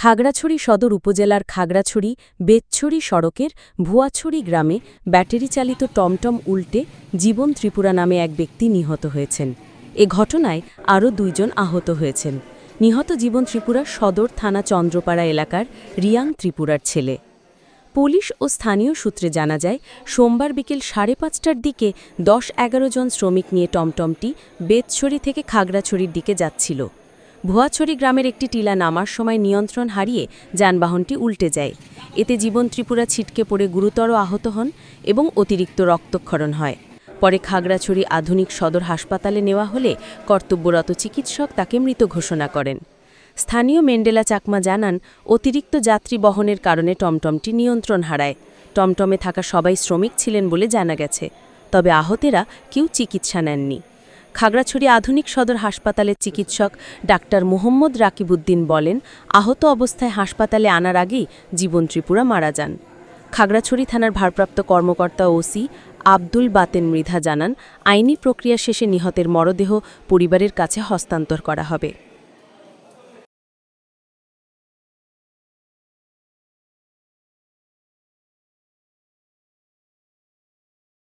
খাগড়াছড়ি সদর উপজেলার খাগড়াছড়ি বেতছড়ি সড়কের ভুয়াছড়ি গ্রামে ব্যাটারি চালিত টমটম উল্টে জীবন ত্রিপুরা নামে এক ব্যক্তি নিহত হয়েছেন। এ ঘটনায় আরও দুইজন আহত হয়েছেন। নিহত জীবন ত্রিপুরা সদর থানা চন্দ্রপাড়া এলাকার রিয়াং ত্রিপুরার ছেলে। পুলিশ ও স্থানীয় সূত্রে জানা যায়, সোমবার বিকেল সাড়ে পাঁচটার দিকে দশ এগারো জন শ্রমিক নিয়ে টমটমটি বেতছড়ি থেকে খাগড়াছড়ির দিকে যাচ্ছিল। ভুয়াছড়ি গ্রামের একটি টিলা নামার সময় নিয়ন্ত্রণ হারিয়ে যানবাহনটি উল্টে যায়। এতে জীবন ত্রিপুরা ছিটকে পড়ে গুরুতর আহত হন এবং অতিরিক্ত রক্তক্ষরণ হয়। পরে খাগড়াছড়ি আধুনিক সদর হাসপাতালে নেওয়া হলে কর্তব্যরত চিকিৎসক তাকে মৃত ঘোষণা করেন। স্থানীয় মেন্ডেলা চাকমা জানান, অতিরিক্ত যাত্রী বহনের কারণে টমটমটি নিয়ন্ত্রণ হারায়। টমটমে থাকা সবাই শ্রমিক ছিলেন বলে জানা গেছে। তবে আহতেরা কেউ চিকিৎসা নেননি। খাগড়াছড়ি আধুনিক সদর হাসপাতালের চিকিৎসক ডাক্তার মোহাম্মদ রাকিবুদ্দিন বলেন, আহত অবস্থায় হাসপাতালে আনার আগেই জীবন ত্রিপুরা মারা যান। খাগড়াছড়ি থানার ভারপ্রাপ্ত কর্মকর্তা ওসি আব্দুল বাতেন মৃধা জানান, আইনি প্রক্রিয়া শেষে নিহতের মরদেহ পরিবারের কাছে হস্তান্তর করা হবে।